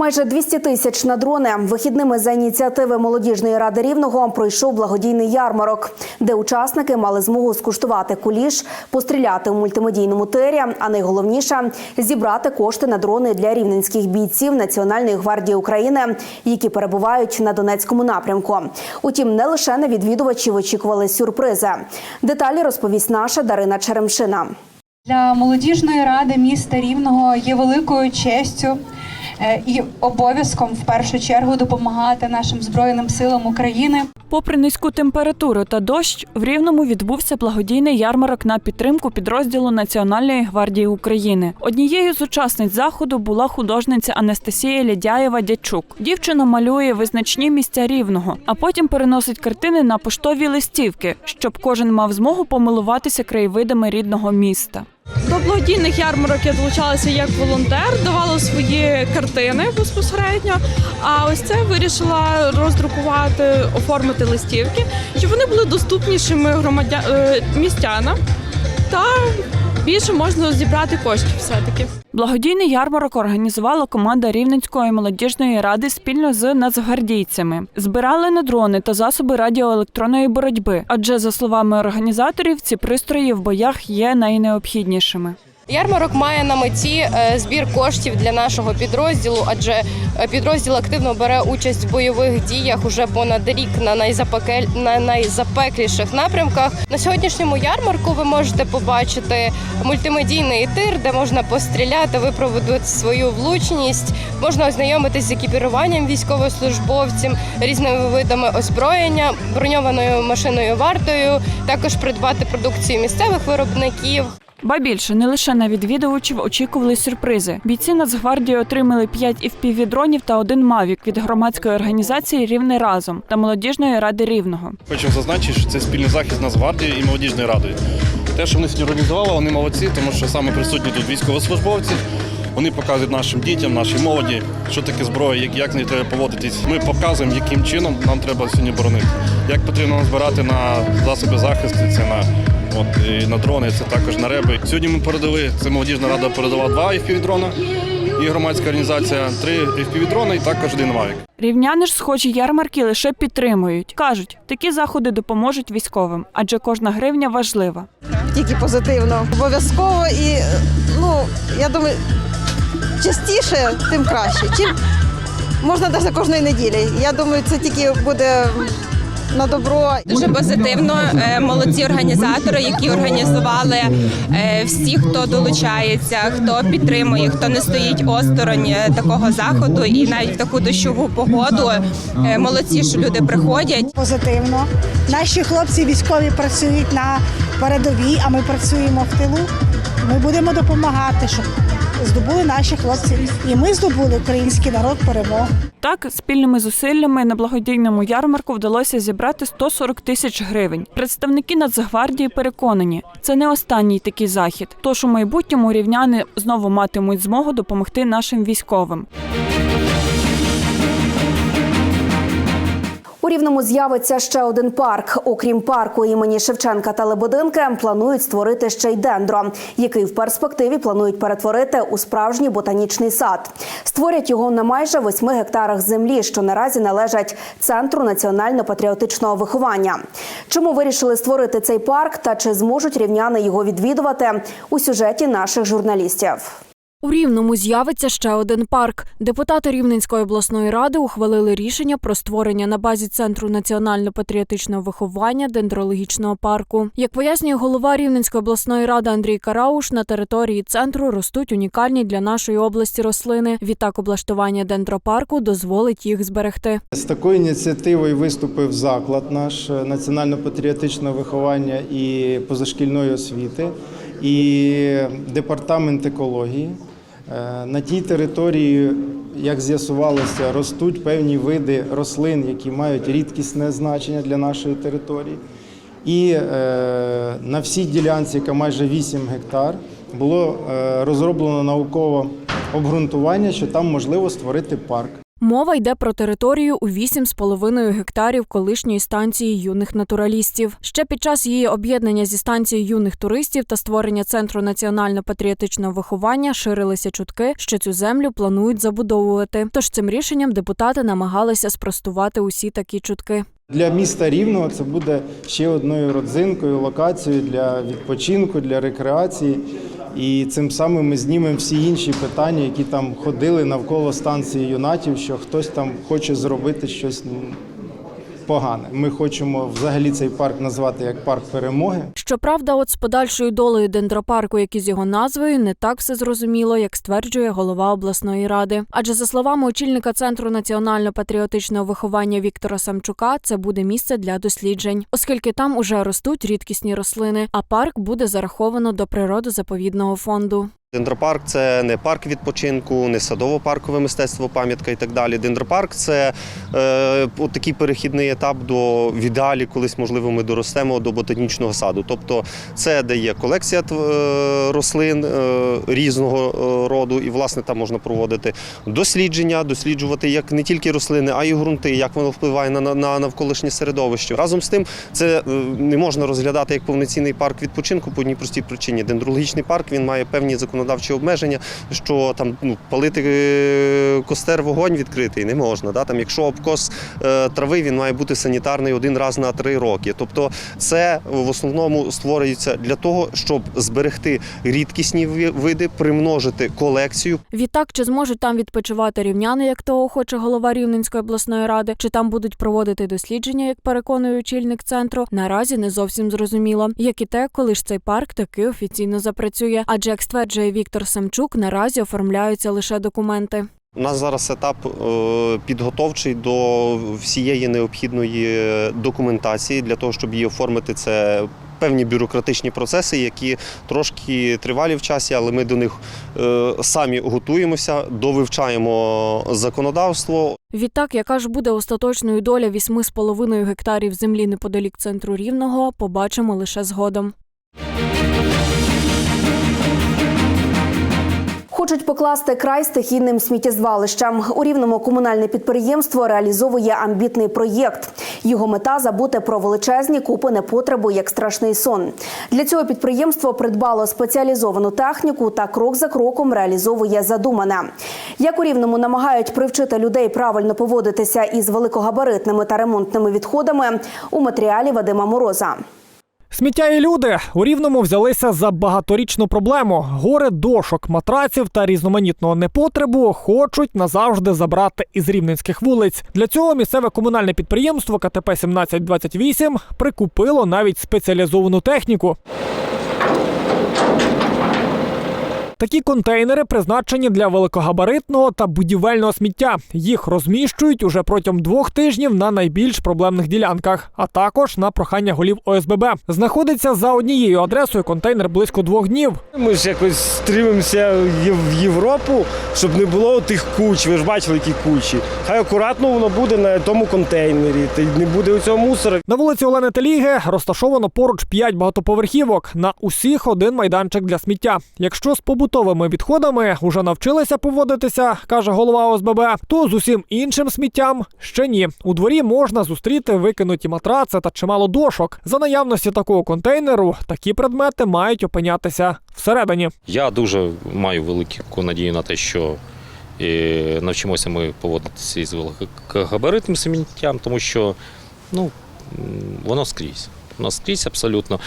Майже 200 тисяч на дрони. Вихідними за ініціативи молодіжної ради рівного пройшов благодійний ярмарок, де учасники мали змогу скуштувати куліш, постріляти у мультимедійному тирі, а найголовніше зібрати кошти на дрони для рівненських бійців Національної гвардії України, які перебувають на Донецькому напрямку. Утім, не лише на відвідувачів очікували сюрпризи. Деталі розповість наша Дарина Черемшина. Для молодіжної ради міста Рівного є великою честю і обов'язком в першу чергу допомагати нашим збройним силам України. Попри низьку температуру та дощ, в Рівному відбувся благодійний ярмарок на підтримку підрозділу Національної гвардії України. Однією з учасниць заходу була художниця Анастасія Лядяєва Дячук. Дівчина малює визначні місця рівного, а потім переносить картини на поштові листівки, щоб кожен мав змогу помилуватися краєвидами рідного міста. До благодійних ярмарок я долучалася як волонтер, давала свої картини безпосередньо. А ось це вирішила роздрукувати, оформити листівки, щоб вони були доступнішими громадя... е, містянам та більше можна зібрати коштів все-таки. Благодійний ярмарок організувала команда Рівненської молодіжної ради спільно з нацгвардійцями. Збирали на дрони та засоби радіоелектронної боротьби. Адже, за словами організаторів, ці пристрої в боях є найнеобхіднішими. Ярмарок має на меті е, збір коштів для нашого підрозділу, адже е, підрозділ активно бере участь в бойових діях уже понад рік на найзапекель... на найзапекліших напрямках. На сьогоднішньому ярмарку ви можете побачити мультимедійний тир, де можна постріляти, випробувати свою влучність, можна ознайомитись з екіпіруванням військовослужбовців, різними видами озброєння, броньованою машиною вартою, також придбати продукцію місцевих виробників. Ба більше не лише на відвідувачів очікували сюрпризи. Бійці Нацгвардії отримали 5 FPV-дронів та один мавік від громадської організації Рівне разом та молодіжної ради рівного. Хочу зазначити, що це спільний захист Нацгвардії і молодіжної радою. Те, що вони сьогодні організували, вони молодці, тому що саме присутні тут військовослужбовці. Вони показують нашим дітям, нашій молоді, що таке зброя, як, як з нею треба поводитись. Ми показуємо, яким чином нам треба сьогодні боронити. Як потрібно нам збирати на засоби захисту, це на, от, і на дрони, це також на реби. Сьогодні ми передали, це молодіжна рада передала два FPV-дрона і громадська організація три FPV-дрона і також один Mavic. Рівняни ж схожі ярмарки лише підтримують. кажуть, такі заходи допоможуть військовим, адже кожна гривня важлива. тільки позитивно. Обов'язково і ну я думаю, частіше, тим краще. Чим можна навіть кожної неділі. Я думаю, це тільки буде на добро. Дуже позитивно. Е, Молодці організатори, які організували е, всі, хто долучається, хто підтримує, хто не стоїть осторонь е, такого заходу, і навіть в таку дощову погоду. Молодці, що люди приходять. позитивно. Наші хлопці військові працюють на передовій, а ми працюємо в тилу. Ми будемо допомагати, щоб здобули наші хлопці. І ми здобули український народ перемогу. Так, спільними зусиллями на благодійному ярмарку вдалося зібрати 140 тисяч гривень. Представники Нацгвардії переконані, це не останній такий захід. Тож у майбутньому рівняни знову матимуть змогу допомогти нашим військовим. Рівному з'явиться ще один парк. Окрім парку імені Шевченка та Лебединки, планують створити ще й дендро, який в перспективі планують перетворити у справжній ботанічний сад. Створять його на майже восьми гектарах землі, що наразі належать центру національно-патріотичного виховання. Чому вирішили створити цей парк та чи зможуть рівняни його відвідувати у сюжеті наших журналістів? У Рівному з'явиться ще один парк. Депутати Рівненської обласної ради ухвалили рішення про створення на базі центру національно-патріотичного виховання дендрологічного парку. Як пояснює голова Рівненської обласної ради Андрій Карауш, на території центру ростуть унікальні для нашої області рослини. Відтак облаштування дендропарку дозволить їх зберегти. З такою ініціативою виступив заклад наш е, національно-патріотичного виховання і позашкільної освіти, і департамент екології. Е, На тій території, як з'ясувалося, ростуть певні види рослин, які мають рідкісне значення для нашої території. І е, на всій ділянці, яка майже 8 гектар, було е, розроблено науково обґрунтування, що там можливо створити парк. Мова йде про територію у 8,5 гектарів колишньої станції юних натуралістів. Ще під час її об'єднання зі станцією юних туристів та створення центру національно-патріотичного виховання ширилися чутки, що цю землю планують забудовувати. Тож цим рішенням депутати намагалися спростувати усі такі чутки. Для міста Рівного це буде ще одною родзинкою, локацією для відпочинку, для рекреації. І цим самим ми знімемо всі інші питання, які там ходили навколо станції юнатів, що хтось там хоче зробити щось погане. Ми хочемо взагалі цей парк назвати як парк перемоги. Щоправда, от з подальшою долею дендропарку, як і з його назвою, не так все зрозуміло, як стверджує голова обласної ради. Адже за словами очільника центру національно-патріотичного виховання Віктора Самчука, це буде місце для досліджень, оскільки там уже ростуть рідкісні рослини, а парк буде зараховано до природозаповідного фонду. Дендропарк це не парк відпочинку, не садово-паркове мистецтво, пам'ятка і так далі. Дендропарк це е, от такий перехідний етап до в ідеалі, колись можливо ми доростемо до ботанічного саду. Тобто це де є колекція е, рослин е, різного е, роду, і власне там можна проводити дослідження, досліджувати як не тільки рослини, а й ґрунти, як воно впливає на, на, на навколишнє середовище. Разом з тим, це е, не можна розглядати як повноцінний парк відпочинку по одній простій причині. Дендрологічний парк він має певні законодавчі обмеження, що там ну, палити е, костер вогонь відкритий не можна. Да? Там, якщо обкос е, трави, він має бути санітарний один раз на три роки. Тобто, це в основному створюється для того, щоб зберегти рідкісні види, примножити колекцію, Відтак, чи зможуть там відпочивати рівняни, як того хоче голова Рівненської обласної ради, чи там будуть проводити дослідження, як переконує очільник центру, наразі не зовсім зрозуміло. Як і те, коли ж цей парк таки офіційно запрацює. Адже як стверджує Віктор Самчук, наразі оформляються лише документи. У нас зараз етап е, підготовчий до всієї необхідної документації для того, щоб її оформити. Це певні бюрократичні процеси, які трошки тривалі в часі, але ми до них е, самі готуємося, довивчаємо законодавство. Відтак, яка ж буде остаточною доля 8,5 гектарів землі неподалік центру рівного, побачимо лише згодом. Хочуть покласти край стихійним сміттєзвалищам. У рівному комунальне підприємство реалізовує амбітний проєкт. Його мета забути про величезні купи непотребу як страшний сон. Для цього підприємство придбало спеціалізовану техніку та крок за кроком реалізовує задумане. Як у рівному намагають привчити людей правильно поводитися із великогабаритними та ремонтними відходами у матеріалі Вадима Мороза. Сміття і люди у рівному взялися за багаторічну проблему. Гори дошок, матраців та різноманітного непотребу хочуть назавжди забрати із рівненських вулиць. Для цього місцеве комунальне підприємство КТП 1728 прикупило навіть спеціалізовану техніку. Такі контейнери призначені для великогабаритного та будівельного сміття. Їх розміщують уже протягом двох тижнів на найбільш проблемних ділянках, а також на прохання голів ОСББ. Знаходиться за однією адресою контейнер близько двох днів. Ми ж якось стримимося в Європу, щоб не було тих куч. Ви ж бачили, які кучі. Хай акуратно воно буде на тому контейнері, та не буде у цього мусора. На вулиці Олени Теліги розташовано поруч п'ять багатоповерхівок. На усіх один майданчик для сміття. Якщо з побутовими відходами вже навчилися поводитися, каже голова ОСББ, то з усім іншим сміттям ще ні. У дворі можна зустріти викинуті матраци та чимало дошок. За наявності такого контейнеру такі предмети мають опинятися всередині. Я дуже маю велику надію на те, що е, навчимося ми поводитися із великогабаритним сміттям, тому що ну, воно скрізь. Воно скрізь абсолютно.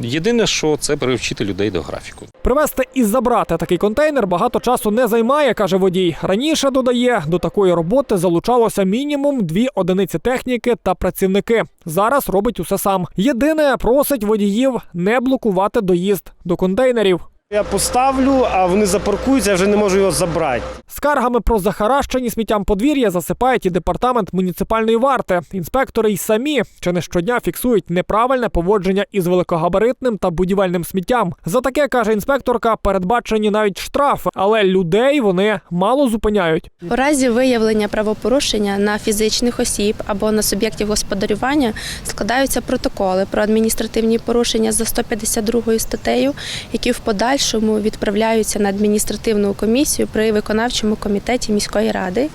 Єдине, що це привчити людей до графіку. Привезти і забрати такий контейнер багато часу не займає, каже водій. Раніше додає, до такої роботи залучалося мінімум дві одиниці техніки та працівники. Зараз робить усе сам. Єдине просить водіїв не блокувати доїзд до контейнерів. Я поставлю, а вони запаркуються, я вже не можу його забрати. Скаргами про захаращені сміттям подвір'я засипають і департамент муніципальної варти. Інспектори й самі чи не щодня фіксують неправильне поводження із великогабаритним та будівельним сміттям. За таке каже інспекторка, передбачені навіть штрафи, але людей вони мало зупиняють. У разі виявлення правопорушення на фізичних осіб або на суб'єктів господарювання складаються протоколи про адміністративні порушення за 152 статтею, які в подальшому відправляються на адміністративну комісію при виконавчому комітеті міської ради.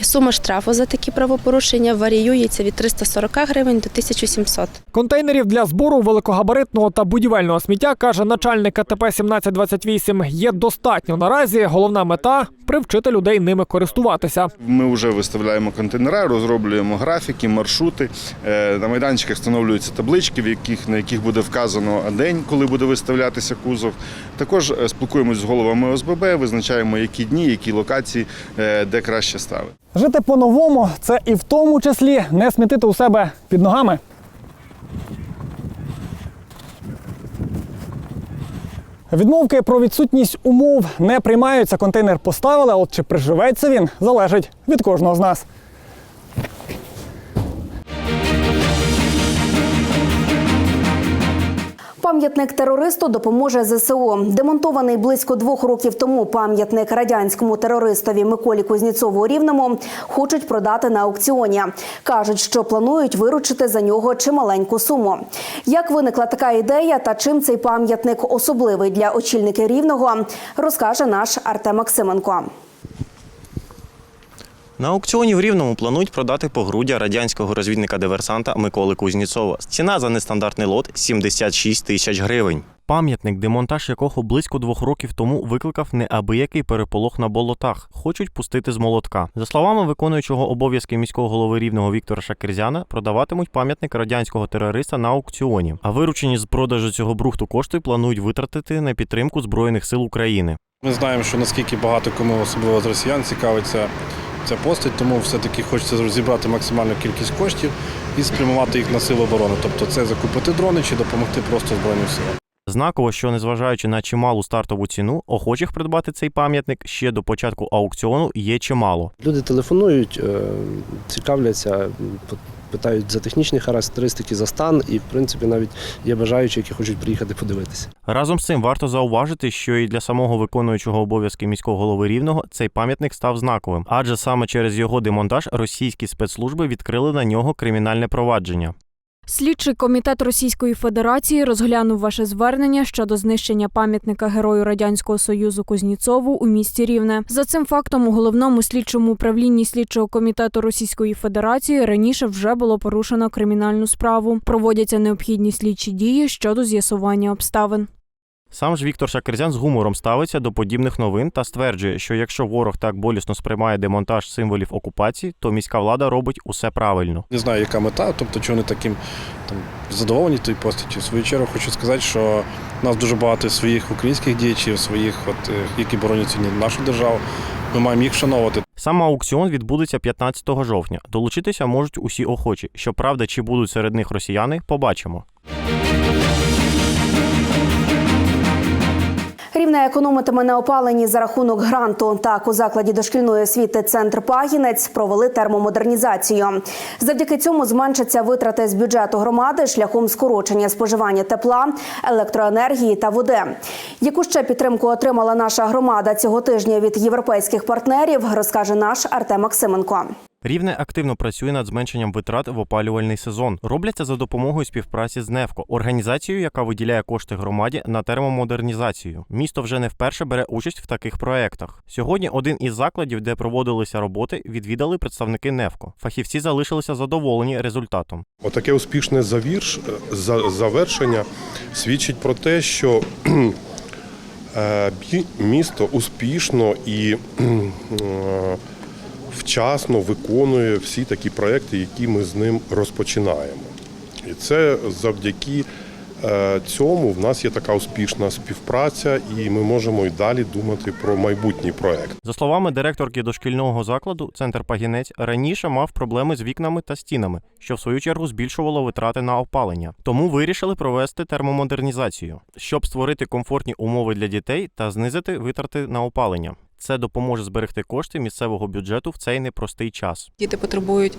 І сума штрафу за такі правопорушення варіюється від 340 гривень до 1700. Контейнерів для збору великогабаритного та будівельного сміття каже начальник КТП 1728, є достатньо наразі. Головна мета привчити людей ними користуватися. Ми вже виставляємо контейнери, розроблюємо графіки, маршрути. Е, На майданчиках встановлюються таблички, в яких, на яких буде вказано день, коли буде виставлятися кузов. Також е, спілкуємось з головами ОСББ, визначаємо, які дні, які локації, е, де краще ставити. Жити по-новому це і в тому числі не смітити у себе під ногами. Відмовки про відсутність умов не приймаються. Контейнер поставили, а от чи приживеться він, залежить від кожного з нас. Пам'ятник терористу допоможе ЗСУ. Демонтований близько двох років тому пам'ятник радянському терористові Миколі Кузніцову Рівному хочуть продати на аукціоні. кажуть, що планують виручити за нього чималеньку суму. Як виникла така ідея та чим цей пам'ятник особливий для очільника рівного, розкаже наш Артем Максименко. На аукціоні в Рівному планують продати погруддя радянського розвідника-диверсанта Миколи Кузніцова. Ціна за нестандартний лот 76 тисяч гривень. Пам'ятник, демонтаж якого близько двох років тому викликав неабиякий переполох на болотах. Хочуть пустити з молотка. За словами виконуючого обов'язки міського голови рівного Віктора Шакерзяна, продаватимуть пам'ятник радянського терориста на аукціоні. А виручені з продажу цього брухту кошти планують витратити на підтримку збройних сил України. Ми знаємо, що наскільки багато кому, особливо з росіян, цікавиться ця постать, тому все-таки хочеться розібрати максимальну кількість коштів і спрямувати їх на силу оборони. Тобто це закупити дрони чи допомогти просто Збройним силам. Знаково, що незважаючи на чималу стартову ціну, охочих придбати цей пам'ятник ще до початку аукціону є чимало. Люди телефонують, е, цікавляться, питають за технічні характеристики, за стан, і в принципі навіть є бажаючі, які хочуть приїхати подивитися. Разом з цим варто зауважити, що і для самого виконуючого обов'язки міського голови рівного цей пам'ятник став знаковим, адже саме через його демонтаж російські спецслужби відкрили на нього кримінальне провадження. Слідчий комітет Російської Федерації розглянув ваше звернення щодо знищення пам'ятника герою радянського союзу Кузніцову у місті Рівне. За цим фактом у головному слідчому управлінні слідчого комітету Російської Федерації раніше вже було порушено кримінальну справу. Проводяться необхідні слідчі дії щодо з'ясування обставин. Сам ж Віктор Шакерзян з гумором ставиться до подібних новин та стверджує, що якщо ворог так болісно сприймає демонтаж символів окупації, то міська влада робить усе правильно. Не знаю, яка мета, тобто чого вони таким там задоволені тою постаттю. В свою чергу хочу сказати, що у нас дуже багато своїх українських діячів, своїх, от, е, які боронять сьогодні нашу державу. Ми маємо їх вшановувати. Сам аукціон відбудеться 15 жовтня. Долучитися можуть усі охочі. Щоправда, чи будуть серед них росіяни, побачимо. Рівне економитиме на опаленні за рахунок гранту. Так у закладі дошкільної освіти Центр Пагінець провели термомодернізацію. Завдяки цьому зменшаться витрати з бюджету громади шляхом скорочення споживання тепла, електроенергії та води. Яку ще підтримку отримала наша громада цього тижня від європейських партнерів, розкаже наш Артем Максименко. Рівне активно працює над зменшенням витрат в опалювальний сезон. Робляться за допомогою співпраці з НЕФКО, організацією, яка виділяє кошти громаді на термомодернізацію. Місто вже не вперше бере участь в таких проектах. Сьогодні один із закладів, де проводилися роботи, відвідали представники НЕФКО. Фахівці залишилися задоволені результатом. Отаке успішне завірш, за- завершення свідчить про те, що е, місто успішно і е, вчасно виконує всі такі проекти, які ми з ним розпочинаємо. І це завдяки е, цьому в нас є така успішна співпраця, і ми можемо і далі думати про майбутній проект. За словами директорки дошкільного закладу, центр Пагінець раніше мав проблеми з вікнами та стінами, що в свою чергу збільшувало витрати на опалення. Тому вирішили провести термомодернізацію, щоб створити комфортні умови для дітей та знизити витрати на опалення. Це допоможе зберегти кошти місцевого бюджету в цей непростий час. Діти потребують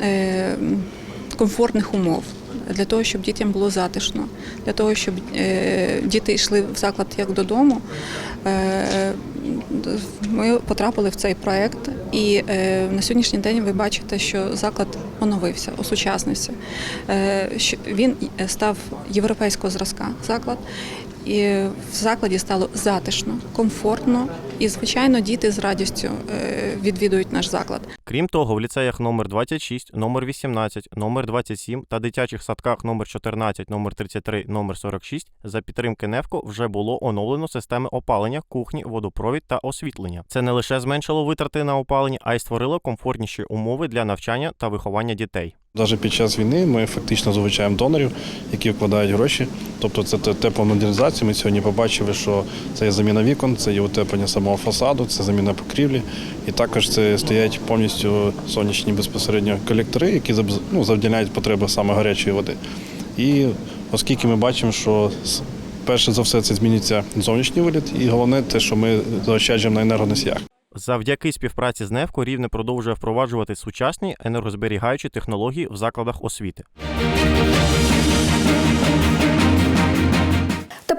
е, комфортних умов для того, щоб дітям було затишно, для того, щоб е, діти йшли в заклад як додому. Е, ми потрапили в цей проект, і на сьогоднішній день ви бачите, що заклад оновився, осучаснився. Він став європейського зразка заклад. І в закладі стало затишно, комфортно, і звичайно, діти з радістю е, відвідують наш заклад. Крім того, в ліцеях номер 26, номер 18, номер 27 та дитячих садках номер 14, номер 33, номер 46 за підтримки НЕФКО вже було оновлено системи опалення, кухні, водопровід та освітлення. Це не лише зменшило витрати на опалення, а й створило комфортніші умови для навчання та виховання дітей. Навіть під час війни ми фактично залучаємо донорів, які вкладають гроші. Тобто це тепломодернізація. Ми сьогодні побачили, що це є заміна вікон, це є утеплення самого фасаду, це заміна покрівлі. І також це стоять повністю сонячні безпосередньо колектори, які ну, завдяляють потреби саме гарячої води. І оскільки ми бачимо, що перше за все це зміниться зовнішній вигляд, і головне те, що ми заощаджуємо на енергоносіях. Завдяки співпраці з НЕФКО Рівне продовжує впроваджувати сучасні енергозберігаючі технології в закладах освіти.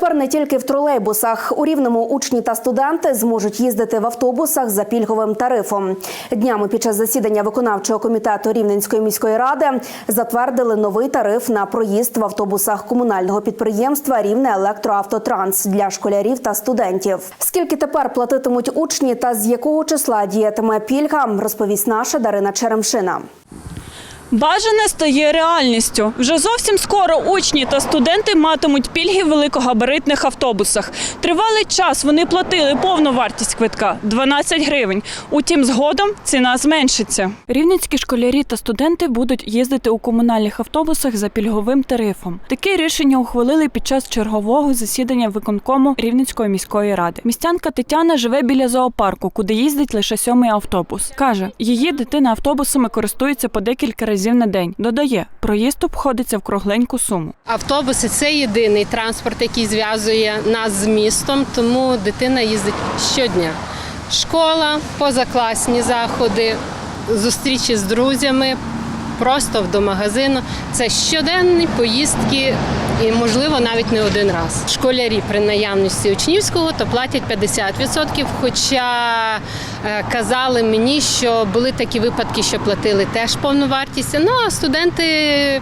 Тепер не тільки в тролейбусах. У рівному учні та студенти зможуть їздити в автобусах за пільговим тарифом. Днями під час засідання виконавчого комітету Рівненської міської ради затвердили новий тариф на проїзд в автобусах комунального підприємства Рівне Електроавтотранс для школярів та студентів. Скільки тепер платитимуть учні та з якого числа діятиме пільга, розповість наша Дарина Черемшина. Бажане стає реальністю. Вже зовсім скоро учні та студенти матимуть пільги в великогабаритних автобусах. Тривалий час вони платили повну вартість квитка 12 гривень. Утім, згодом ціна зменшиться. Рівненські школярі та студенти будуть їздити у комунальних автобусах за пільговим тарифом. Таке рішення ухвалили під час чергового засідання виконкому Рівненської міської ради. Містянка Тетяна живе біля зоопарку, куди їздить лише сьомий автобус. каже, її дитина автобусами користується по декілька разів на день. Додає, проїзд обходиться в кругленьку суму. Автобуси це єдиний транспорт, який зв'язує нас з містом, тому дитина їздить щодня. Школа, позакласні заходи, зустрічі з друзями, просто до магазину. Це щоденні поїздки і, можливо, навіть не один раз. Школярі при наявності учнівського то платять 50%, хоча е, казали мені, що були такі випадки, що платили теж повну вартість. Ну а студенти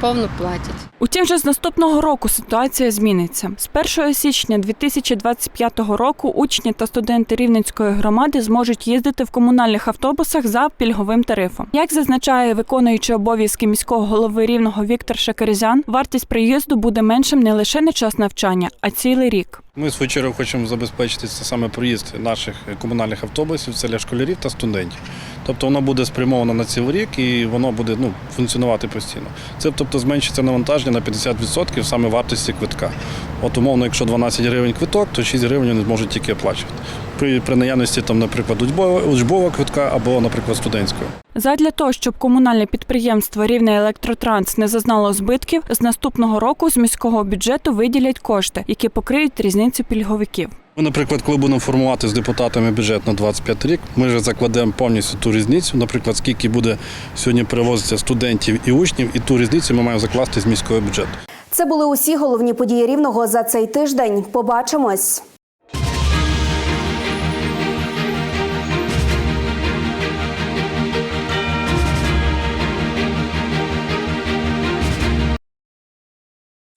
повну платять. Утім, вже з наступного року ситуація зміниться. З 1 січня 2025 року учні та студенти Рівненської громади зможуть їздити в комунальних автобусах за пільговим тарифом. Як зазначає виконуючий обов'язки міського голови рівного Віктор Шакерзян, вартість приїзду буде меншим не лише на час навчання, а цілий рік. Ми свою чергу хочемо забезпечити це саме проїзд наших комунальних автобусів це для школярів та студентів. Тобто воно буде спрямовано на цілий рік і воно буде ну, функціонувати постійно. Це тобто зменшиться навантаження на 50% саме вартості квитка. От умовно, якщо 12 гривень квиток, то 6 гривень вони зможуть тільки оплачувати. При, при наявності там, наприклад, учбового квитка або, наприклад, студентського. Задля того, щоб комунальне підприємство Рівне Електротранс не зазнало збитків, з наступного року з міського бюджету виділять кошти, які покриють різницю пільговиків. Ми, наприклад, коли будемо формувати з депутатами бюджет на 25 рік, ми вже закладемо повністю ту різницю. Наприклад, скільки буде сьогодні перевозитися студентів і учнів, і ту різницю ми маємо закласти з міського бюджету. Це були усі головні події рівного за цей тиждень. Побачимось.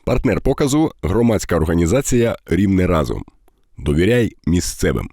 Партнер показу громадська організація Рівне разом. Довіряй місцевим.